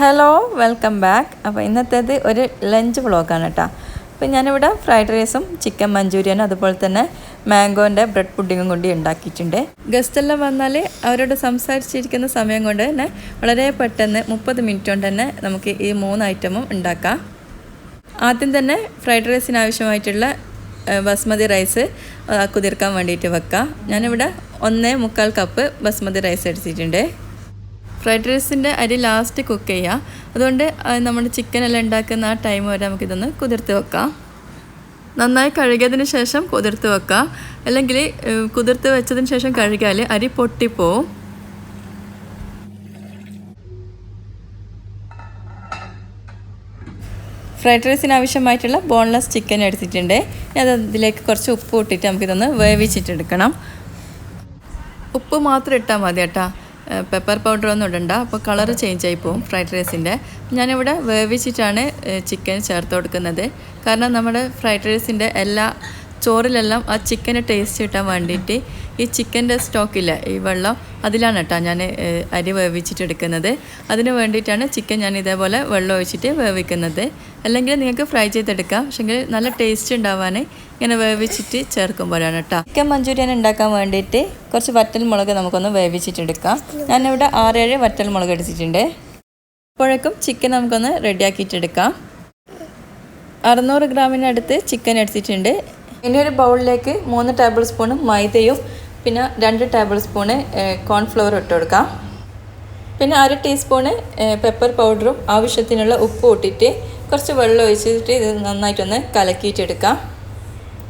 Hello welcome back അപ്പോൾ ഇന്നത്തേത് ഒരു lunch വ്ളോഗാണ് കേട്ടോ അപ്പോൾ ഞാനിവിടെ ഫ്രൈഡ് റൈസും ചിക്കൻ മഞ്ചൂരിയനും അതുപോലെ തന്നെ മാംഗോന്റെ ബ്രെഡ് പുഡിങ്ങും കൊണ്ട് ഉണ്ടാക്കിയിട്ടുണ്ട്. ഗസ്റ്റെല്ലാം വന്നാൽ അവരോട് സംസാരിച്ചിരിക്കുന്ന സമയം കൊണ്ട് തന്നെ വളരെ പെട്ടെന്ന് മുപ്പത് മിനിറ്റ് കൊണ്ട് തന്നെ നമുക്ക് ഈ മൂന്ന് ഐറ്റമും ഉണ്ടാക്കാം. ആദ്യം തന്നെ ഫ്രൈഡ് റൈസിന് ആവശ്യമായിട്ടുള്ള ബസ്മതി റൈസ് കുതിർക്കാൻ വേണ്ടിയിട്ട് വെക്കാം. ഞാനിവിടെ ഒന്നേ മുക്കാൽ കപ്പ് ബസ്മതി റൈസ് എടുത്തിട്ടുണ്ട്. ഫ്രൈഡ് റൈസിന്റെ അരി ലാസ്റ്റ് കുക്ക് ചെയ്യുക അതുകൊണ്ട് നമ്മൾ എല്ലാം ഉണ്ടാക്കുന്ന ആ ടൈം വരെ നമുക്കിതൊന്ന് കുതിർത്ത് വെക്കാം. നന്നായി കഴുകിയതിന് ശേഷം കുതിർത്ത് വെക്കാം. അല്ലെങ്കിൽ കുതിർത്ത് വെച്ചതിന് ശേഷം കഴുകിയാൽ അരി പൊട്ടിപ്പോവും. ഫ്രൈഡ് റൈസിന് ആവശ്യമായിട്ടുള്ള ബോൺലെസ് ചിക്കൻ എടുത്തിട്ടുണ്ട്. ഇനി അത് കുറച്ച് ഉപ്പ് ഇട്ടിട്ട് നമുക്കിതൊന്ന് വേവിച്ചിട്ടെടുക്കണം. ഉപ്പ് മാത്രം ഇട്ടാൽ മതി കേട്ടോ. പെപ്പർ പൗഡർ ഒന്നും ഇടണ്ട. അപ്പോൾ കളർ ചേഞ്ച് ആയി പോകും ഫ്രൈഡ് റൈസിന്റെ ഞാനിവിടെ വേവിച്ചിട്ടാണ് ചിക്കൻ ചേർത്ത് കൊടുക്കുന്നത്. കാരണം നമ്മുടെ ഫ്രൈഡ് റൈസിന്റെ എല്ലാ ചോറിലെല്ലാം ആ ചിക്കന് ടേസ്റ്റ് കിട്ടാൻ വേണ്ടിയിട്ട് ഈ ചിക്കന്റെ സ്റ്റോക്കില്ല ഈ വെള്ളം അതിലാണ് കേട്ടോ ഞാൻ അരി വേവിച്ചിട്ട് എടുക്കുന്നത് അതിന് വേണ്ടിയിട്ടാണ് ചിക്കൻ ഞാൻ ഇതേപോലെ വെള്ളം ഒഴിച്ചിട്ട് വേവിക്കുന്നത്. അല്ലെങ്കിൽ നിങ്ങൾക്ക് ഫ്രൈ ചെയ്തെടുക്കാം. പക്ഷെങ്കിൽ നല്ല ടേസ്റ്റ് ഉണ്ടാവാൻ ഇങ്ങനെ വേവിച്ചിട്ട് ചേർക്കുമ്പോഴാണ് കേട്ടോ. ചിക്കൻ മഞ്ചൂരിയൻ ഉണ്ടാക്കാൻ വേണ്ടിയിട്ട് കുറച്ച് വറ്റൽ മുളക് നമുക്കൊന്ന് വേവിച്ചിട്ടെടുക്കാം ഞാനിവിടെ ആറേഴ് വറ്റൽ മുളക് എടുത്തിട്ടുണ്ട്. അപ്പോഴേക്കും ചിക്കൻ നമുക്കൊന്ന് റെഡിയാക്കിയിട്ടെടുക്കാം അറുന്നൂറ് ഗ്രാമിനടുത്ത് ചിക്കൻ എടുത്തിട്ടുണ്ട്. ഇനി ഒരു ബൗളിലേക്ക് മൂന്ന് ടേബിൾ സ്പൂൺ മൈദയും പിന്നെ രണ്ട് ടേബിൾ സ്പൂണ് കോൺഫ്ലവർ ഇട്ട് കൊടുക്കാം. പിന്നെ അര ടീസ്പൂണ് പെപ്പർ പൗഡറും ആവശ്യത്തിനുള്ള ഉപ്പും ഇട്ടിട്ട് കുറച്ച് വെള്ളം ഒഴിച്ചിട്ട് ഇത് നന്നായിട്ടൊന്ന് കലക്കിയിട്ടെടുക്കാം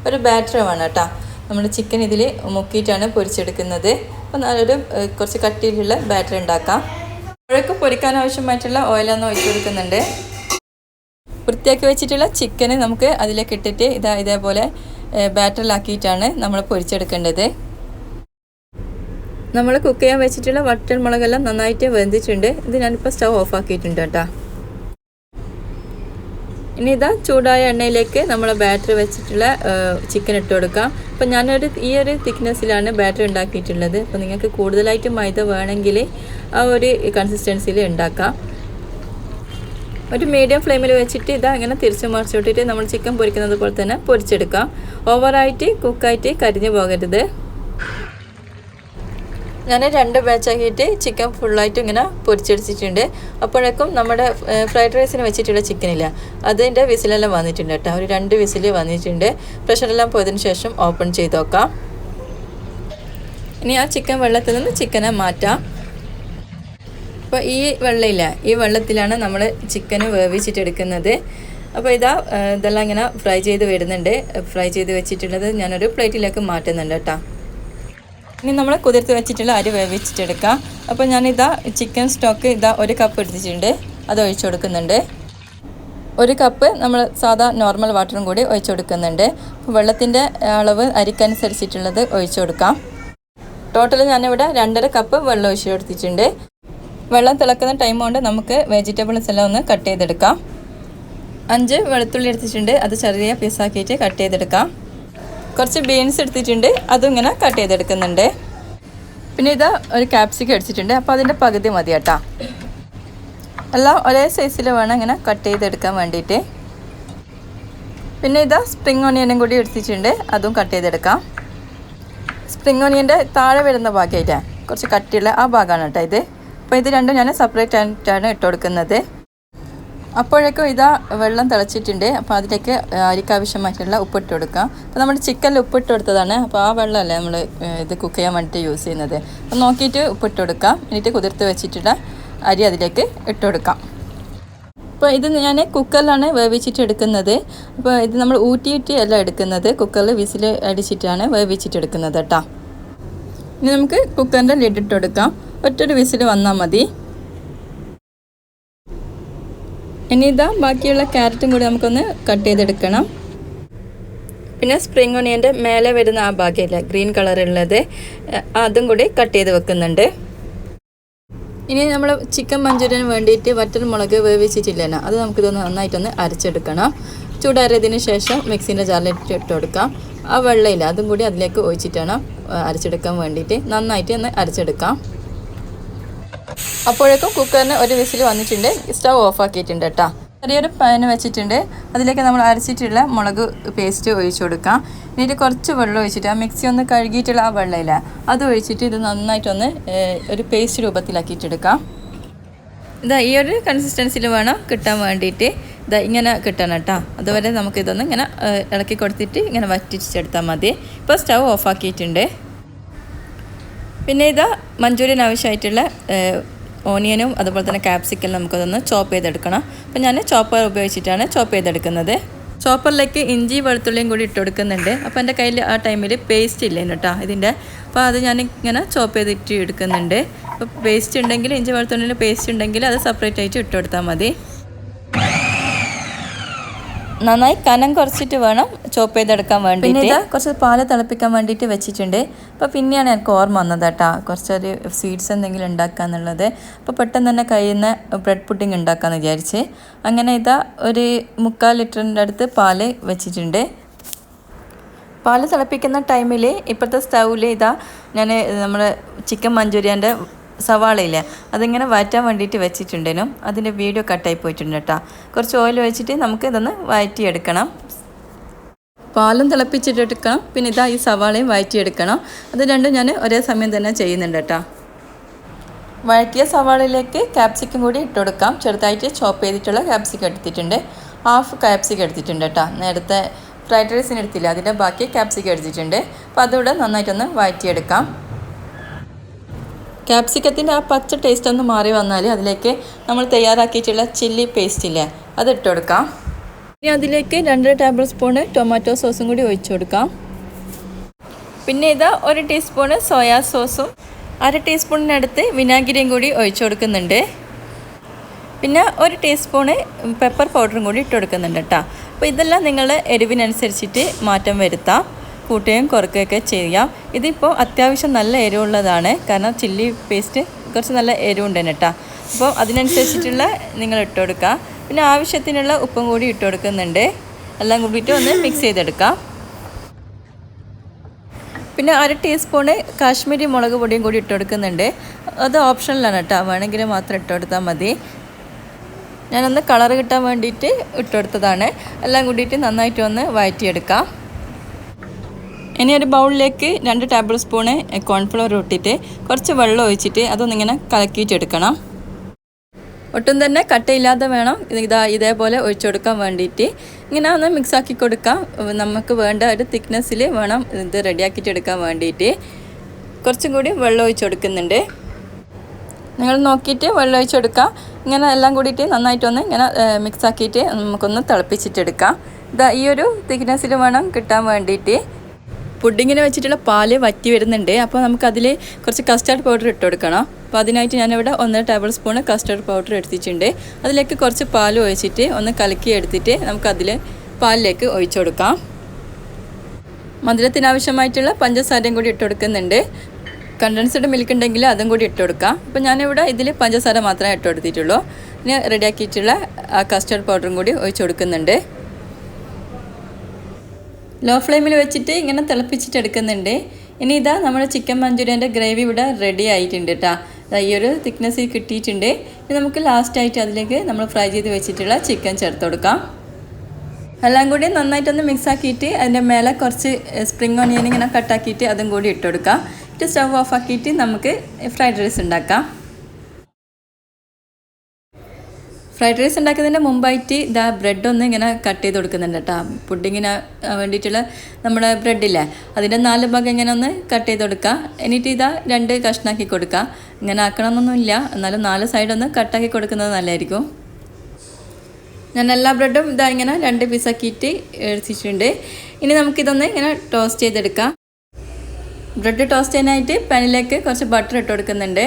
ഒരു ബാറ്റർ വേണം കേട്ടോ. നമ്മൾ ചിക്കൻ ഇതിൽ മുക്കിയിട്ടാണ് പൊരിച്ചെടുക്കുന്നത്. അപ്പോൾ നല്ലൊരു കുറച്ച് കട്ടിയിലുള്ള ബാറ്റർ ഉണ്ടാക്കാം. അപ്പോഴേക്കും പൊരിക്കാൻ ആവശ്യമായിട്ടുള്ള ഓയിലൊന്ന് ഒഴിച്ചു കൊടുക്കുന്നുണ്ട്. വൃത്തിയാക്കി വെച്ചിട്ടുള്ള ചിക്കന് നമുക്ക് അതിലേക്ക് ഇട്ടിട്ട് ഇതാ ഇതേപോലെ ബാറ്ററിലാക്കിയിട്ടാണ് നമ്മൾ പൊരിച്ചെടുക്കേണ്ടത്. നമ്മൾ കുക്ക് ചെയ്യാൻ വെച്ചിട്ടുള്ള വട്ടൻ മുളകെല്ലാം നന്നായിട്ട് വെന്തിട്ടുണ്ട്. ഇത് ഞാനിപ്പോൾ സ്റ്റവ് ഓഫ് ആക്കിയിട്ടുണ്ട് കേട്ടോ. ഇനി ഇതാ ചൂടായ എണ്ണയിലേക്ക് നമ്മൾ ബാറ്ററി വെച്ചിട്ടുള്ള ചിക്കൻ ഇട്ട് കൊടുക്കാം. അപ്പം ഞാനൊരു ഈ ഒരു തിക്നെസ്സിലാണ് ബാറ്ററി ഉണ്ടാക്കിയിട്ടുള്ളത്. അപ്പോൾ നിങ്ങൾക്ക് കൂടുതലായിട്ട് മൈദ വേണമെങ്കിൽ ആ ഒരു കൺസിസ്റ്റൻസിയിൽ ഉണ്ടാക്കാം. ഒരു മീഡിയം ഫ്ലെയിമിൽ വെച്ചിട്ട് ഇതാ ഇങ്ങനെ തിരിച്ചു മറിച്ചിട്ടിട്ട് നമ്മൾ ചിക്കൻ പൊരിക്കുന്നത് പോലെ തന്നെ പൊരിച്ചെടുക്കാം. ഓവറായിട്ട് കുക്കായിട്ട് കരിഞ്ഞു പോകരുത്. ഞാൻ രണ്ട് ബാച്ചാക്കിയിട്ട് ചിക്കൻ ഫുള്ളായിട്ട് ഇങ്ങനെ പൊരിച്ചെടുത്തിട്ടുണ്ട്. അപ്പോഴേക്കും നമ്മുടെ ഫ്രൈഡ് റൈസിന് വെച്ചിട്ടുള്ള ചിക്കനില്ല അതിന്റെ വിസിലെല്ലാം വന്നിട്ടുണ്ട് കേട്ടോ. ഒരു രണ്ട് വിസിൽ വന്നിട്ടുണ്ട്. പ്രഷറെല്ലാം പോയതിന് ശേഷം ഓപ്പൺ ചെയ്ത് നോക്കാം. ഇനി ആ ചിക്കൻ വെള്ളത്തിൽ നിന്ന് ചിക്കനെ മാറ്റാം. അപ്പോൾ ഈ വെള്ളമില്ല ഈ വെള്ളത്തിലാണ് നമ്മൾ ചിക്കന് വേവിച്ചിട്ടെടുക്കുന്നത് അപ്പോൾ ഇതാ ഇതെല്ലാം ഇങ്ങനെ ഫ്രൈ ചെയ്ത് വരുന്നുണ്ട്. ഫ്രൈ ചെയ്ത് വെച്ചിട്ടുള്ളത് ഞാനൊരു പ്ലേറ്റിലേക്ക് മാറ്റുന്നുണ്ട് കേട്ടോ. ഇനി നമ്മൾ കുതിർത്ത് വെച്ചിട്ടുള്ള അരി വേവിച്ചിട്ടെടുക്കാം. അപ്പോൾ ഞാനിതാ ചിക്കൻ സ്റ്റോക്ക് ഇതാ ഒരു കപ്പ് എടുത്തിട്ടുണ്ട്. അത് ഒഴിച്ചു കൊടുക്കുന്നുണ്ട്. ഒരു കപ്പ് നമ്മൾ സാധാ നോർമൽ വാട്ടറും കൂടി ഒഴിച്ചു കൊടുക്കുന്നുണ്ട്. വെള്ളത്തിന്റെ അളവ് അരിക്കനുസരിച്ചിട്ടുള്ളത് ഒഴിച്ചു കൊടുക്കാം. ടോട്ടൽ ഞാനിവിടെ രണ്ടര കപ്പ് വെള്ളം ഒഴിച്ചു കൊടുത്തിട്ടുണ്ട്. വെള്ളം തിളക്കുന്ന ടൈം കൊണ്ട് നമുക്ക് വെജിറ്റബിൾസ് എല്ലാം ഒന്ന് കട്ട് ചെയ്തെടുക്കാം. അഞ്ച് വെളുത്തുള്ളി എടുത്തിട്ടുണ്ട്. അത് ചെറിയ പീസാക്കിയിട്ട് കട്ട് ചെയ്തെടുക്കാം. കുറച്ച് ബീൻസ് എടുത്തിട്ടുണ്ട്. അതും ഇങ്ങനെ കട്ട് ചെയ്തെടുക്കുന്നുണ്ട്. പിന്നെ ഇതാ ഒരു ക്യാപ്സിക്കം അടിച്ചിട്ടുണ്ട്. അപ്പോൾ അതിന്റെ പകുതി മതി കേട്ടോ. എല്ലാം ഒരേ സൈസിൽ വേണം ഇങ്ങനെ കട്ട് ചെയ്തെടുക്കാൻ വേണ്ടിയിട്ട്. പിന്നെ ഇതാ സ്പ്രിങ് ഓണിയനും കൂടി എടുത്തിട്ടുണ്ട്. അതും കട്ട് ചെയ്തെടുക്കാം. സ്പ്രിങ് ഓണിയന്റെ താഴെ വരുന്ന ഭാഗമായിട്ടാണ് കുറച്ച് കട്ടിയുള്ള ആ ഭാഗമാണ് കേട്ടോ ഇത്. അപ്പോൾ ഇത് രണ്ടും ഞാൻ സെപ്പറേറ്റ് ആയിട്ടാണ് ഇട്ട് കൊടുക്കുന്നത്. അപ്പോഴേക്കും ഇതാ വെള്ളം തിളച്ചിട്ടുണ്ട്. അപ്പോൾ അതിലേക്ക് അരിക്കാവശ്യമായിട്ടുള്ള ഉപ്പിട്ട് കൊടുക്കാം. അപ്പോൾ നമ്മൾ ചിക്കനിൽ ഉപ്പിട്ട് കൊടുത്തതാണ്. അപ്പോൾ ആ വെള്ളമല്ലേ നമ്മൾ ഇത് കുക്ക് ചെയ്യാൻ വേണ്ടിയിട്ട് യൂസ് ചെയ്യുന്നത്. അപ്പോൾ നോക്കിയിട്ട് ഉപ്പിട്ട് കൊടുക്കാം. എന്നിട്ട് കുതിർത്ത് വെച്ചിട്ടുള്ള അരി അതിലേക്ക് ഇട്ട് കൊടുക്കാം. അപ്പോൾ ഇത് ഞാൻ കുക്കറിലാണ് വേവിച്ചിട്ട് എടുക്കുന്നത്. അപ്പോൾ ഇത് നമ്മൾ ഊറ്റിയിട്ട് അല്ല എടുക്കുന്നത്. കുക്കറിൽ വിസിൽ അടിച്ചിട്ടാണ് വേവിച്ചിട്ട് എടുക്കുന്നത് കേട്ടോ. ഇനി നമുക്ക് കുക്കറിന്റെ ലിഡ് ഇട്ട് കൊടുക്കാം. ഒറ്റൊരു വിസിൽ വന്നാൽ മതി. ഇനി ഇതാ ബാക്കിയുള്ള ക്യാരറ്റും കൂടി നമുക്കൊന്ന് കട്ട് ചെയ്തെടുക്കണം. പിന്നെ സ്പ്രിംഗ് ഒണിയന്റെ മേലെ വരുന്ന ആ ഭാഗമില്ല ഗ്രീൻ കളറുള്ളത് അതും കൂടി കട്ട് ചെയ്ത് വെക്കുന്നുണ്ട്. ഇനി നമ്മൾ ചിക്കൻ മഞ്ചൂരിയന് വേണ്ടിയിട്ട് വറ്റൽ മുളക് വേവിച്ചിട്ടില്ലല്ലോ അത് നമുക്കിതൊന്ന് നന്നായിട്ടൊന്ന് അരച്ചെടുക്കണം. ചൂടാറിയതിന് ശേഷം മിക്സിന്റെ ജാറിലിട്ട് ഇട്ട് കൊടുക്കാം. ആ വെള്ളമില്ല അതും കൂടി അതിലേക്ക് ഒഴിച്ചിട്ടാണ് അരച്ചെടുക്കാൻ വേണ്ടിയിട്ട് നന്നായിട്ട് ഒന്ന് അരച്ചെടുക്കാം. അപ്പോഴേക്കും കുക്കറിന് ഒരു വിസിൽ വന്നിട്ടുണ്ട്. സ്റ്റവ് ഓഫ് ആക്കിയിട്ടുണ്ട് കേട്ടോ. ചെറിയൊരു പാൻ വെച്ചിട്ടുണ്ട്. അതിലേക്ക് നമ്മൾ അരച്ചിട്ടുള്ള മുളക് പേസ്റ്റ് ഒഴിച്ചു കൊടുക്കാം. എന്നിട്ട് കുറച്ച് വെള്ളം ഒഴിച്ചിട്ട് ആ മിക്സി ഒന്ന് കഴുകിയിട്ടുള്ള ആ വെള്ളമില്ല അത് ഒഴിച്ചിട്ട് ഇത് നന്നായിട്ടൊന്ന് ഒരു പേസ്റ്റ് രൂപത്തിലാക്കിയിട്ടെടുക്കാം. ഇതാ ഈ ഒരു കൺസിസ്റ്റൻസിയിൽ വേണം കിട്ടാൻ വേണ്ടിയിട്ട്. ഇതാ ഇങ്ങനെ കിട്ടണം കേട്ടോ. അതുവരെ നമുക്കിതൊന്ന് ഇങ്ങനെ ഇളക്കി കൊടുത്തിട്ട് ഇങ്ങനെ വറ്റിച്ചെടുത്താൽ മതി. ഇപ്പോൾ സ്റ്റവ് ഓഫ് ആക്കിയിട്ടുണ്ട്. പിന്നെ ഇത് മഞ്ചൂരിയൻ ആവശ്യമായിട്ടുള്ള ഏഹ്, ഓണിയനും അതുപോലെ തന്നെ ക്യാപ്സിക്കലും നമുക്കതൊന്ന് ചോപ്പ് ചെയ്തെടുക്കണം. അപ്പോൾ ഞാൻ ചോപ്പർ ഉപയോഗിച്ചിട്ടാണ് ചോപ്പ് ചെയ്തെടുക്കുന്നത്. ചോപ്പറിലേക്ക് ഇഞ്ചി വെളുത്തുള്ളിയും കൂടി ഇട്ട് കൊടുക്കുന്നുണ്ട്. അപ്പോൾ എന്റെ കയ്യിൽ ആ ടൈമിൽ പേസ്റ്റ് ഇല്ല കേട്ടോ ഇതിന്റെ അപ്പോൾ അത് ഞാൻ ഇങ്ങനെ ചോപ്പ് ചെയ്തിട്ട് എടുക്കുന്നുണ്ട്. അപ്പോൾ പേസ്റ്റ് ഉണ്ടെങ്കിൽ ഇഞ്ചി വെളുത്തുള്ളിന്റെ പേസ്റ്റ് ഉണ്ടെങ്കിൽ അത് സെപ്പറേറ്റ് ആയിട്ട് ഇട്ട് കൊടുത്താൽ മതി. നന്നായി കനം കുറച്ചിട്ട് വേണം ചോപ്പ് ചെയ്തെടുക്കാൻ വേണ്ടി പിന്നെ ഇതാ കുറച്ച് പാൽ തിളപ്പിക്കാൻ വേണ്ടിയിട്ട് വെച്ചിട്ടുണ്ട്. അപ്പോൾ പിന്നെയാണ് എനിക്ക് ഓർമ്മ വന്നത് കേട്ടോ. കുറച്ചൊരു സ്വീറ്റ്സ് എന്തെങ്കിലും ഉണ്ടാക്കുക എന്നുള്ളത്. അപ്പോൾ പെട്ടെന്ന് തന്നെ കഴിയുന്ന ബ്രെഡ് പുഡിംഗ് ഉണ്ടാക്കാമെന്ന് വിചാരിച്ച്. അങ്ങനെ ഇതാ ഒരു മുക്കാൽ ലിറ്ററിന്റെ അടുത്ത് പാൽ വെച്ചിട്ടുണ്ട്. പാൽ തിളപ്പിക്കുന്ന ടൈമിൽ ഇപ്പോഴത്തെ സ്റ്റൗവിൽ ഇതാ ഞാൻ നമ്മുടെ ചിക്കൻ മഞ്ചൂരിയന്റെ സവാളയില്ലേ. അതിങ്ങനെ വഴറ്റാൻ വേണ്ടിയിട്ട് വെച്ചിട്ടുണ്ടേനും. അതിന്റെ വീഡിയോ കട്ടായി പോയിട്ടുണ്ട് കേട്ടോ. കുറച്ച് ഓയിൽ വെച്ചിട്ട് നമുക്ക് ഇതൊന്ന് വഴറ്റിയെടുക്കണം പാലും തിളപ്പിച്ചിട്ടെടുക്കണം പിന്നെ ഇതാ ഈ സവാളയും വഴറ്റിയെടുക്കണം അത് രണ്ടും ഞാൻ ഒരേ സമയം തന്നെ ചെയ്യുന്നുണ്ട് കേട്ടോ. വഴറ്റിയ സവാളയിലേക്ക് ക്യാപ്സിക്കം കൂടി ഇട്ട് കൊടുക്കാം. ചെറുതായിട്ട് ചോപ്പ് ചെയ്തിട്ടുള്ള ക്യാപ്സിക്കം എടുത്തിട്ടുണ്ട്. ഹാഫ് ക്യാപ്സിക്കം എടുത്തിട്ടുണ്ട് കേട്ടോ. നേരത്തെ ഫ്രൈഡ് റൈസിന് എടുത്തില്ല. അതിന്റെ ബാക്കി ക്യാപ്സിക്കം എടുത്തിട്ടുണ്ട്. അപ്പോൾ അതുകൂടെ നന്നായിട്ടൊന്ന് വഴറ്റിയെടുക്കാം ക്യാപ്സിക്കത്തിന്റെ ആ പച്ച ടേസ്റ്റ് ഒന്ന് മാറി വന്നാൽ അതിലേക്ക് നമ്മൾ തയ്യാറാക്കിയിട്ടുള്ള ചില്ലി പേസ്റ്റ് ഇല്ലേ അത് ഇട്ട് കൊടുക്കാം. ഇനി അതിലേക്ക് രണ്ടര ടേബിൾ സ്പൂണ് ടൊമാറ്റോ സോസും കൂടി ഒഴിച്ചു കൊടുക്കാം. പിന്നെ ഇതാ ഒരു ടീസ്പൂണ് സോയാ സോസും അര ടീസ്പൂണിനടുത്ത് വിനാഗിരിയും കൂടി ഒഴിച്ചു കൊടുക്കുന്നുണ്ട്. പിന്നെ ഒരു ടീസ്പൂണ് പെപ്പർ പൗഡറും കൂടി ഇട്ട് കൊടുക്കുന്നുണ്ട് കേട്ടോ അപ്പോൾ ഇതെല്ലാം നിങ്ങൾ എരിവിനനുസരിച്ചിട്ട് മാറ്റം വരുത്താം. കൂട്ടുകയും കുറയ്ക്കുകയൊക്കെ ചെയ്യാം. ഇതിപ്പോൾ അത്യാവശ്യം നല്ല എരിവുള്ളതാണ്. കാരണം ചില്ലി പേസ്റ്റ് കുറച്ച് നല്ല എരിവുണ്ട് കേട്ടോ. അപ്പോൾ അതിനനുസരിച്ചിട്ടുള്ള നിങ്ങൾ ഇട്ട് കൊടുക്കുക പിന്നെ ആവശ്യത്തിനുള്ള ഉപ്പും കൂടി ഇട്ട് കൊടുക്കുന്നുണ്ട്. എല്ലാം കൂടിയിട്ട് ഒന്ന് മിക്സ് ചെയ്തെടുക്കാം. പിന്നെ അര ടീസ്പൂണ് കാശ്മീരി മുളക് പൊടിയും കൂടി ഇട്ട് കൊടുക്കുന്നുണ്ട്. അത് ഓപ്ഷനിലാണ് കേട്ടോ. വേണമെങ്കിൽ മാത്രം ഇട്ട് കൊടുത്താൽ മതി. ഞാനൊന്ന് കളർ കിട്ടാൻ വേണ്ടിയിട്ട് ഇട്ട് കൊടുത്തതാണ്. എല്ലാം കൂടിയിട്ട് നന്നായിട്ട് ഒന്ന് വഴറ്റിയെടുക്കാം. ഇനി ഒരു ബൗളിലേക്ക് രണ്ട് ടേബിൾ സ്പൂണ് കോൺഫ്ലവർ ഇട്ടിട്ട് കുറച്ച് വെള്ളം ഒഴിച്ചിട്ട് അതൊന്നിങ്ങനെ കലക്കിയിട്ടെടുക്കണം. ഒട്ടും തന്നെ കട്ടയില്ലാതെ വേണം. ഇത് ഇതാ ഇതേപോലെ ഒഴിച്ചു കൊടുക്കാൻ വേണ്ടിയിട്ട്. ഇങ്ങനെ ഒന്ന് മിക്സ് ആക്കി കൊടുക്കാം. നമുക്ക് വേണ്ട ഒരു തിക്നെസ്സിൽ വേണം ഇത് റെഡിയാക്കിയിട്ടെടുക്കാൻ വേണ്ടിയിട്ട്. കുറച്ചും കൂടി വെള്ളം ഒഴിച്ചു കൊടുക്കുന്നുണ്ട് നിങ്ങൾ നോക്കിയിട്ട് വെള്ളം ഒഴിച്ച് കൊടുക്കാം ഇങ്ങനെ എല്ലാം കൂടിയിട്ട് നന്നായിട്ടൊന്ന് ഇങ്ങനെ മിക്സ് ആക്കിയിട്ട് നമുക്കൊന്ന് തിളപ്പിച്ചിട്ടെടുക്കാം. ഇതാ ഈ ഒരു തിക്നെസ്സിൽ വേണം കിട്ടാൻ വേണ്ടിയിട്ട്. പുഡിങ്ങിന് വെച്ചിട്ടുള്ള പാൽ വറ്റി വരുന്നുണ്ട്. അപ്പോൾ നമുക്കതിൽ കുറച്ച് കസ്റ്റാർഡ് പൗഡർ ഇട്ട് കൊടുക്കണം. അപ്പോൾ അതിനായിട്ട് ഞാനിവിടെ ഒന്നര ടേബിൾ സ്പൂൺ കസ്റ്റാർഡ് പൗഡർ എടുത്തിട്ടുണ്ട്. അതിലേക്ക് കുറച്ച് പാൽ ഒഴിച്ചിട്ട് ഒന്ന് കലക്കി എടുത്തിട്ട് നമുക്കതിൽ പാലിലേക്ക് ഒഴിച്ചു കൊടുക്കാം. മധുരത്തിനാവശ്യമായിട്ടുള്ള പഞ്ചസാരയും കൂടി ഇട്ട് കൊടുക്കുന്നുണ്ട്. കണ്ടൻസ്ഡ് മിൽക്ക് ഉണ്ടെങ്കിൽ അതും കൂടി ഇട്ട് കൊടുക്കാം. അപ്പോൾ ഞാനിവിടെ ഇതിൽ പഞ്ചസാര മാത്രമേ ഇട്ട് കൊടുത്തിട്ടുള്ളൂ. ഇനി റെഡിയാക്കിയിട്ടുള്ള ആ പൗഡറും കൂടി ഒഴിച്ചു കൊടുക്കുന്നുണ്ട്. ലോ ഫ്ലെയിമിൽ വെച്ചിട്ട് ഇങ്ങനെ തിളപ്പിച്ചിട്ട് എടുക്കുന്നുണ്ട്. ഇനി ഇതാ നമ്മുടെ ചിക്കൻ മഞ്ചൂരിയന്റെ ഗ്രേവി ഇവിടെ റെഡി ആയിട്ടുണ്ട് കേട്ടോ ഈ ഒരു തിക്നെസ് കിട്ടിയിട്ടുണ്ട്. ഇനി നമുക്ക് ലാസ്റ്റായിട്ട് അതിലേക്ക് നമ്മൾ ഫ്രൈ ചെയ്ത് വെച്ചിട്ടുള്ള ചിക്കൻ ചേർത്ത് കൊടുക്കാം. എല്ലാം കൂടി നന്നായിട്ടൊന്ന് മിക്സ് ആക്കിയിട്ട് അതിന്റെ മേലെ കുറച്ച് സ്പ്രിങ് ഓണിയൻ ഇങ്ങനെ കട്ടാക്കിയിട്ട് അതും കൂടി ഇട്ട് കൊടുക്കാം. സ്റ്റവ് ഓഫ് ആക്കിയിട്ട് നമുക്ക് ഫ്രൈഡ് റൈസ് ഉണ്ടാക്കാം. ഫ്രൈഡ് റൈസ് ഉണ്ടാക്കുന്നതിന്റെ മുമ്പായിട്ട് ഇതാ ബ്രെഡ് ഒന്ന് ഇങ്ങനെ കട്ട് ചെയ്ത് കൊടുക്കുന്നുണ്ട് കേട്ടോ. പുഡിങ്ങിന് വേണ്ടിയിട്ടുള്ള നമ്മുടെ ബ്രെഡില്ലേ അതിന്റെ നാല് ഭാഗം ഇങ്ങനെ ഒന്ന് കട്ട് ചെയ്ത് കൊടുക്കുക. എന്നിട്ട് ഇതാ രണ്ട് കഷ്ണാക്കി കൊടുക്കുക. ഇങ്ങനെ ആക്കണമെന്നൊന്നുമില്ല. എന്നാലും നാല് സൈഡൊന്ന് കട്ടാക്കി കൊടുക്കുന്നത് നല്ലതായിരിക്കും. ഞാൻ എല്ലാ ബ്രെഡും ഇതാ ഇങ്ങനെ രണ്ട് പീസാക്കിയിട്ട് എടുത്തിട്ടുണ്ട്. ഇനി നമുക്കിതൊന്ന് ഇങ്ങനെ ടോസ്റ്റ് ചെയ്തെടുക്കാം. ബ്രെഡ് ടോസ്റ്റ് ചെയ്യാനായിട്ട് പാനിലേക്ക് കുറച്ച് ബട്ടർ ഇട്ട് കൊടുക്കുന്നുണ്ട്.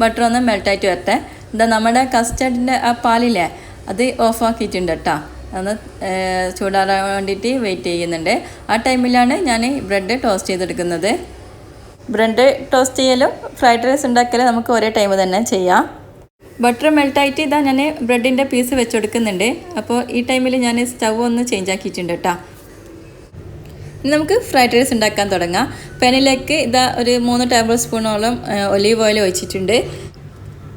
ബട്ടർ ഒന്ന് മെൽട്ടായിട്ട് വരട്ടെ. എന്താ നമ്മുടെ കസ്റ്റർഡിന്റെ ആ പാലില്ലേ അത് ഓഫാക്കിയിട്ടുണ്ട് കേട്ടോ ഒന്ന് ചൂടാറാൻ വേണ്ടിയിട്ട് വെയിറ്റ് ചെയ്യുന്നുണ്ട്. ആ ടൈമിലാണ് ഞാൻ ബ്രെഡ് ടോസ്റ്റ് ചെയ്തെടുക്കുന്നത്. ബ്രെഡ് ടോസ്റ്റ് ചെയ്യലും ഫ്രൈഡ് റൈസ് ഉണ്ടാക്കലും നമുക്ക് ഒരേ ടൈം തന്നെ ചെയ്യാം. ബട്ടർ മെൽട്ടായിട്ട് ഇതാ ഞാൻ ബ്രെഡിന്റെ പീസ് വെച്ചെടുക്കുന്നുണ്ട്. അപ്പോൾ ഈ ടൈമിൽ ഞാൻ സ്റ്റവ് ഒന്ന് ചേഞ്ച് ആക്കിയിട്ടുണ്ട് കേട്ടോ ഇനി നമുക്ക് ഫ്രൈഡ് റൈസ് ഉണ്ടാക്കാൻ തുടങ്ങാം. പെനിലേക്ക് ഇതാ ഒരു മൂന്ന് ടേബിൾ സ്പൂണോളം ഒലീവ് ഓയിൽ ഒഴിച്ചിട്ടുണ്ട്.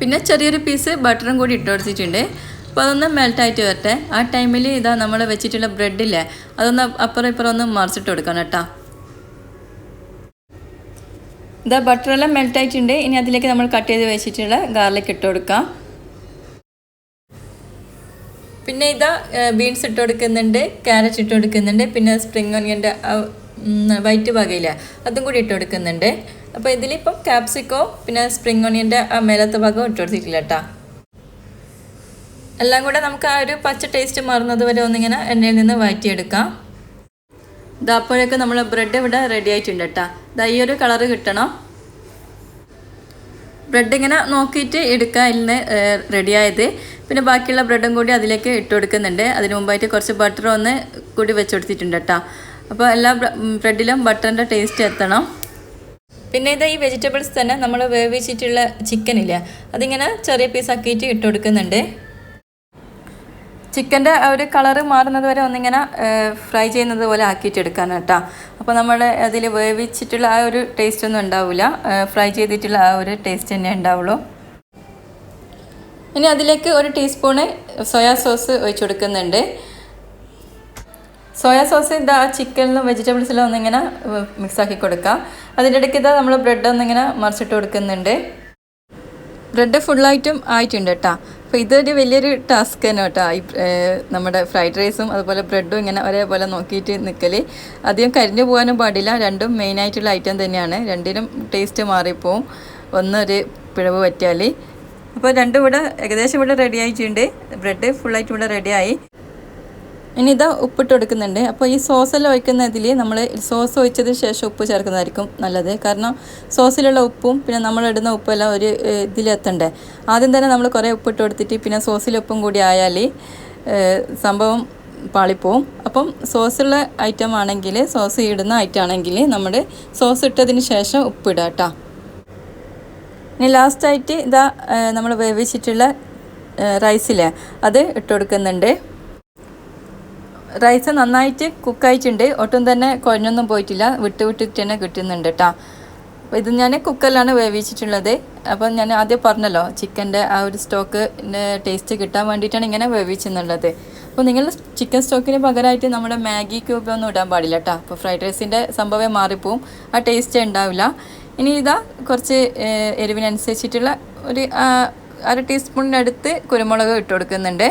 പിന്നെ ചെറിയൊരു പീസ് ബട്ടറും കൂടി ഇട്ട് കൊടുത്തിട്ടുണ്ട്. അപ്പോൾ അതൊന്ന് മെൽട്ടായിട്ട് വരട്ടെ. ആ ടൈമിൽ ഇതാ നമ്മൾ വെച്ചിട്ടുള്ള ബ്രെഡില്ലേ അതൊന്ന് അപ്പുറം ഇപ്പുറം ഒന്ന് മറിച്ചിട്ട് കൊടുക്കണം കേട്ടോ. ഇതാ ബട്ടറെല്ലാം മെൽട്ടായിട്ടുണ്ട് ഇനി അതിലേക്ക് നമ്മൾ കട്ട് ചെയ്ത് വെച്ചിട്ടുള്ള ഗാർലിക് ഇട്ട് കൊടുക്കാം. പിന്നെ ഇതാ ബീൻസ് ഇട്ട് കൊടുക്കുന്നുണ്ട് ക്യാരറ്റ് ഇട്ട് കൊടുക്കുന്നുണ്ട് പിന്നെ സ്പ്രിങ് ഓണിയന്റെ വൈറ്റ് വകയില്ല അതും കൂടി ഇട്ട് കൊടുക്കുന്നുണ്ട്. അപ്പോൾ ഇതിലിപ്പം കാപ്സിക്കോ പിന്നെ സ്പ്രിംഗ് ഓണിയന്റെ ആ മേലത്തെ ഭാഗം ഇട്ട് കൊടുത്തിട്ടില്ല എല്ലാം കൂടെ നമുക്ക് ആ ഒരു പച്ച ടേസ്റ്റ് മാറുന്നത് വരെ ഒന്നിങ്ങനെ എണ്ണയിൽ നിന്ന് വഴറ്റിയെടുക്കാം. ഇതാ അപ്പോഴേക്കും നമ്മൾ ബ്രെഡ് ഇവിടെ റെഡി ആയിട്ടുണ്ട് കേട്ടോ. ഇതാ ഈ ഒരു കളറ് കിട്ടണം. ബ്രെഡ് ഇങ്ങനെ നോക്കിയിട്ട് എടുക്കാം ഇന്ന് റെഡിയായത് പിന്നെ ബാക്കിയുള്ള ബ്രെഡും കൂടി അതിലേക്ക് ഇട്ട് കൊടുക്കുന്നുണ്ട്. അതിന് മുമ്പായിട്ട് കുറച്ച് ബട്ടർ ഒന്ന് കൂടി വെച്ച് കൊടുത്തിട്ടുണ്ട് കേട്ടോ. അപ്പോൾ എല്ലാ ബ്രെഡിലും ബട്ടറിന്റെ ടേസ്റ്റ് എത്തണം. പിന്നെ ഇത് ഈ വെജിറ്റബിൾസ് തന്നെ നമ്മൾ വേവിച്ചിട്ടുള്ള ചിക്കൻ ഇല്ല? അതിങ്ങനെ ചെറിയ പീസാക്കിയിട്ട് ഇട്ട് കൊടുക്കുന്നുണ്ട്. ചിക്കന്റെ ഒരു കളറ് മാറുന്നത് വരെ ഒന്നിങ്ങനെ ഫ്രൈ ചെയ്യുന്നത് പോലെ ആക്കിയിട്ട് എടുക്കാനാണ് കേട്ടോ അപ്പോൾ നമ്മൾ അതിൽ വേവിച്ചിട്ടുള്ള ആ ഒരു ടേസ്റ്റ് ഒന്നും ഉണ്ടാവില്ല ഫ്രൈ ചെയ്തിട്ടുള്ള ആ ഒരു ടേസ്റ്റ് തന്നെ ഉണ്ടാവുള്ളൂ. ഇനി അതിലേക്ക് ഒരു ടീസ്പൂണ് സോയാ സോസ് ഒഴിച്ചു കൊടുക്കുന്നുണ്ട്. സോയാ സോസ് ഇതാ ചിക്കനിലും വെജിറ്റബിൾസിലും ഒന്നിങ്ങനെ മിക്സ് ആക്കി കൊടുക്കാം. അതിന്റെ ഇടയ്ക്ക് ഇതാ നമ്മൾ ബ്രെഡ് ഒന്നിങ്ങനെ മറിച്ചിട്ട് കൊടുക്കുന്നുണ്ട്. ബ്രെഡ് ഫുള്ളായിട്ടും ആയിട്ടുണ്ട് കേട്ടോ. അപ്പോൾ ഇതൊരു വലിയൊരു ടാസ്ക് തന്നെ കേട്ടോ. ഈ നമ്മുടെ ഫ്രൈഡ് റൈസും അതുപോലെ ബ്രെഡും ഇങ്ങനെ ഒരേപോലെ നോക്കിയിട്ട് നിൽക്കൽ അധികം കരിഞ്ഞു പോകാനും പാടില്ല. രണ്ടും മെയിനായിട്ടുള്ള ഐറ്റം തന്നെയാണ്. രണ്ടിനും ടേസ്റ്റ് മാറിപ്പോവും. ഒന്നൊരു പിഴവ് പറ്റിയാൽ അപ്പോൾ രണ്ടും ഇവിടെ ഏകദേശം ഇവിടെ റെഡി ആയിട്ടുണ്ട്. ബ്രെഡ് ഫുള്ളായിട്ട് ഇവിടെ റെഡിയായി ഇനി ഇതാ ഉപ്പിട്ട് കൊടുക്കുന്നുണ്ട്. അപ്പോൾ ഈ സോസെല്ലാം ഒഴിക്കുന്നതിൽ നമ്മൾ സോസ് ഒഴിച്ചതിന് ശേഷം ഉപ്പ് ചേർക്കുന്നതായിരിക്കും നല്ലത്. കാരണം സോസിലുള്ള ഉപ്പും പിന്നെ നമ്മൾ ഇടുന്ന ഉപ്പെല്ലാം ഒരു ഇതിലെത്തണ്ടേ ആദ്യം തന്നെ നമ്മൾ കുറേ ഉപ്പിട്ട് കൊടുത്തിട്ട് പിന്നെ സോസിലുപ്പും കൂടി ആയാൽ സംഭവം പാളിപ്പോവും. അപ്പം സോസുള്ള ഐറ്റം ആണെങ്കിൽ സോസ് ഇടുന്ന ഐറ്റം ആണെങ്കിൽ നമ്മൾ സോസ് ഇട്ടതിന് ശേഷം ഉപ്പിടുക കേട്ടോ ഇനി ലാസ്റ്റായിട്ട് ഇതാ നമ്മൾ വേവിച്ചിട്ടുള്ള റൈസില്ലേ അത് ഇട്ട് കൊടുക്കുന്നുണ്ട്. റൈസ് നന്നായിട്ട് കുക്കായിട്ടുണ്ട് ഒട്ടും തന്നെ കുഴഞ്ഞൊന്നും പോയിട്ടില്ല. വിട്ട് വിട്ടിട്ട് തന്നെ കിട്ടുന്നുണ്ട് കേട്ടോ അപ്പോൾ ഇത് ഞാൻ കുക്കറിലാണ് വേവിച്ചിട്ടുള്ളത്. അപ്പം ഞാൻ ആദ്യം പറഞ്ഞല്ലോ ചിക്കന്റെ ആ ഒരു സ്റ്റോക്ക് ടേസ്റ്റ് കിട്ടാൻ വേണ്ടിയിട്ടാണ് ഇങ്ങനെ വേവിച്ചെന്നുള്ളത്. അപ്പോൾ നിങ്ങൾ ചിക്കൻ സ്റ്റോക്കിന് പകരമായിട്ട് നമ്മുടെ മാഗി ക്യൂബ് ഒന്നും ഇടാൻ പാടില്ല കേട്ടോ അപ്പോൾ ഫ്രൈഡ് റൈസിന്റെ സംഭവം മാറിപ്പോവും. ആ ടേസ്റ്റ് ഉണ്ടാവില്ല. ഇനി ഇതാ കുറച്ച് എരിവിനനുസരിച്ചിട്ടുള്ള ഒരു അര ടീസ്പൂണിനടുത്ത് കുരുമുളക് ഇട്ട് കൊടുക്കുന്നുണ്ട്.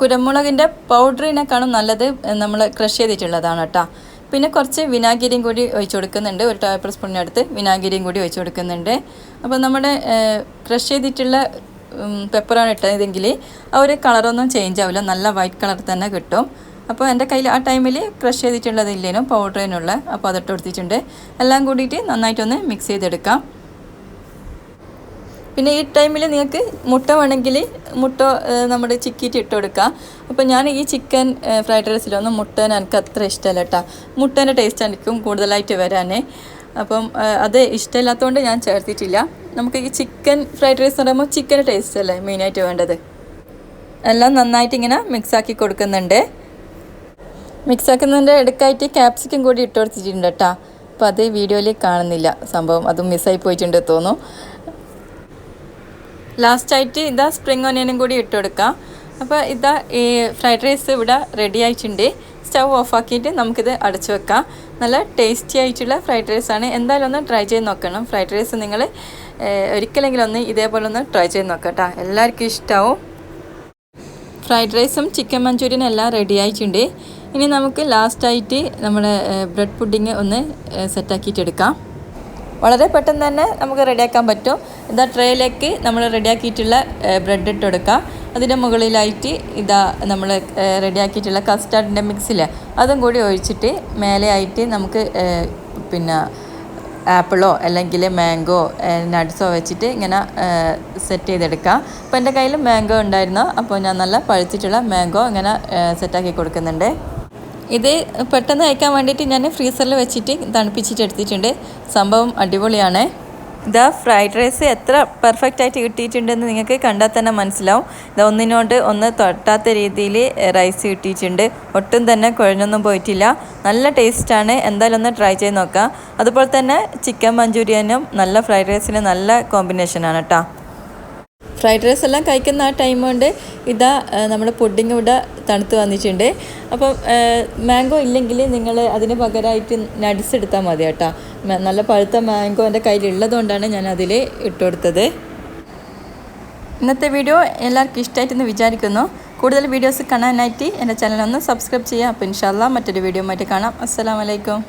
കുരുമുളകിന്റെ പൗഡറിനെക്കാളും നല്ലത് നമ്മൾ ക്രഷ് ചെയ്തിട്ടുള്ളതാണ് കേട്ടോ പിന്നെ കുറച്ച് വിനാഗിരിയും കൂടി ഒഴിച്ചു കൊടുക്കുന്നുണ്ട്. ഒരു ടേബിൾ സ്പൂണിനടുത്ത് വിനാഗിരിയും കൂടി ഒഴിച്ചു കൊടുക്കുന്നുണ്ട്. അപ്പോൾ നമ്മുടെ ക്രഷ് ചെയ്തിട്ടുള്ള പെപ്പറാണ് ഇട്ടതെങ്കിൽ ആ ഒരു കളറൊന്നും ചേഞ്ച് ആവില്ല. നല്ല വൈറ്റ് കളർ തന്നെ കിട്ടും. അപ്പോൾ എന്റെ കയ്യിൽ ആ ടൈമിൽ ക്രഷ് ചെയ്തിട്ടുള്ളതില്ലേനും പൗഡറിനുള്ള അപ്പോൾ അതിട്ട് കൊടുത്തിട്ടുണ്ട്. എല്ലാം കൂടിയിട്ട് നന്നായിട്ടൊന്ന് മിക്സ് ചെയ്തെടുക്കാം. പിന്നെ ഈ ടൈമിൽ നിങ്ങൾക്ക് മുട്ട വേണമെങ്കിൽ മുട്ട നമ്മൾ ചിക്കിയിട്ട് ഇട്ട് കൊടുക്കുക അപ്പോൾ ഞാൻ ഈ ചിക്കൻ ഫ്രൈഡ് റൈസിലൊന്നും മുട്ട എനിക്ക് അത്ര ഇഷ്ടമല്ല കേട്ടോ. മുട്ടേന്റെ ടേസ്റ്റ് എനിക്കും കൂടുതലായിട്ട് വരാനേ. അപ്പം അത് ഇഷ്ടമില്ലാത്തതുകൊണ്ട് ഞാൻ ചേർത്തിട്ടില്ല. നമുക്ക് ഈ ചിക്കൻ ഫ്രൈഡ് റൈസ് എന്ന് പറയുമ്പോൾ ചിക്കന്റെ ടേസ്റ്റ് അല്ലേ മെയിനായിട്ട് വേണ്ടത്. എല്ലാം നന്നായിട്ട് ഇങ്ങനെ മിക്സാക്കി കൊടുക്കുന്നുണ്ട്. മിക്സാക്കുന്നതിന്റെ ഇടയ്ക്കായിട്ട് ക്യാപ്സിക്കം കൂടി ഇട്ട് കൊടുത്തിട്ടുണ്ട് കേട്ടോ. അപ്പോൾ അത് വീഡിയോയിൽ കാണുന്നില്ല. സംഭവം അതും മിസ്സായി പോയിട്ടുണ്ട് തോന്നുന്നു. ലാസ്റ്റായിട്ട് ഇതാ സ്പ്രിങ് ഒനിയനും കൂടി ഇട്ട് കൊടുക്കാം അപ്പോൾ ഇതാ ഈ ഫ്രൈഡ് റൈസ് ഇവിടെ റെഡി ആയിട്ടുണ്ട്. ഓഫ് ആക്കിയിട്ട് നമുക്കിത് അടച്ചു വെക്കാം. നല്ല ടേസ്റ്റി ആയിട്ടുള്ള ഫ്രൈഡ് റൈസ് ആണ്. എന്തായാലും ഒന്ന് ട്രൈ ചെയ്ത് നോക്കണം. ഫ്രൈഡ് റൈസ് നിങ്ങൾ ഒരിക്കലെങ്കിലും ഒന്ന് ഇതേപോലെ ഒന്ന് ട്രൈ ചെയ്ത് നോക്കാം എല്ലാവർക്കും ഇഷ്ടമാവും ഫ്രൈഡ് റൈസും ചിക്കൻ മഞ്ചൂരിയനും എല്ലാം റെഡി ആയിട്ടുണ്ട്. ഇനി നമുക്ക് ലാസ്റ്റായിട്ട് നമ്മുടെ ബ്രെഡ് പുഡിങ് ഒന്ന് സെറ്റാക്കിയിട്ട് എടുക്കാം. വളരെ പെട്ടെന്ന് തന്നെ നമുക്ക് റെഡിയാക്കാൻ പറ്റും. ഇതാ ട്രേയിലേക്ക് നമ്മൾ റെഡിയാക്കിയിട്ടുള്ള ബ്രെഡ് ഇട്ട് കൊടുക്കുക അതിന്റെ മുകളിലായിട്ട് ഇതാ നമ്മൾ റെഡിയാക്കിയിട്ടുള്ള കസ്റ്റാർഡിന്റെ മിക്സിൽ അതും കൂടി ഒഴിച്ചിട്ട് മേലെയായിട്ട് നമുക്ക് പിന്നെ ആപ്പിളോ അല്ലെങ്കിൽ മാംഗോ നട്ട്സോ വെച്ചിട്ട് ഇങ്ങനെ സെറ്റ് ചെയ്തെടുക്കാം. അപ്പോൾ എന്റെ കയ്യിൽ മാംഗോ ഉണ്ടായിരുന്നു. അപ്പോൾ ഞാൻ നല്ല പഴുത്തിട്ടുള്ള മാംഗോ ഇങ്ങനെ സെറ്റാക്കി കൊടുക്കുന്നുണ്ട്. ഇത് പെട്ടെന്ന് കഴിക്കാൻ വേണ്ടിയിട്ട് ഞാൻ ഫ്രീസറിൽ വെച്ചിട്ട് തണുപ്പിച്ചിട്ട് എടുത്തിട്ടുണ്ട്. സംഭവം അടിപൊളിയാണ്. ഇതാ ഫ്രൈഡ് റൈസ് എത്ര പെർഫെക്റ്റ് ആയിട്ട് കിട്ടിയിട്ടുണ്ടെന്ന് നിങ്ങൾക്ക് കണ്ടാൽ തന്നെ മനസ്സിലാവും. ഇത് ഒന്നിനോട് ഒന്ന് തൊട്ടാത്ത രീതിയിൽ റൈസ് കിട്ടിയിട്ടുണ്ട്. ഒട്ടും തന്നെ കുഴഞ്ഞൊന്നും പോയിട്ടില്ല. നല്ല ടേസ്റ്റാണ് എന്തായാലും ഒന്ന് ട്രൈ ചെയ്ത് നോക്കാം. അതുപോലെ തന്നെ ചിക്കൻ മഞ്ചൂരിയനും നല്ല ഫ്രൈഡ് റൈസിന് നല്ല കോമ്പിനേഷനാണ് കേട്ടോ. ഫ്രൈഡ് റൈസ് എല്ലാം കഴിക്കുന്ന ആ ടൈം കൊണ്ട് ഇതാ നമ്മുടെ പുഡിങ് ഇവിടെ തണുത്ത് വന്നിട്ടുണ്ട്. അപ്പം മാംഗോ ഇല്ലെങ്കിൽ നിങ്ങൾ അതിന് പകരമായിട്ട് നട്സ് എടുത്താൽ മതി കേട്ടോ. നല്ല പഴുത്ത മാംഗോ എന്റെ കയ്യിലുള്ളതുകൊണ്ടാണ് ഞാൻ അതിൽ ഇട്ടുകൊടുത്തത് ഇന്നത്തെ വീഡിയോ എല്ലാവർക്കും ഇഷ്ടമായിട്ടെന്ന് വിചാരിക്കുന്നു. കൂടുതൽ വീഡിയോസ് കാണാനായിട്ട് എന്റെ ചാനൽ ഒന്ന് സബ്സ്ക്രൈബ് ചെയ്യുക. അപ്പോൾ ഇൻഷാല്ല മറ്റൊരു വീഡിയോ മാറ്റി കാണാം. അസ്സലാമലൈക്കും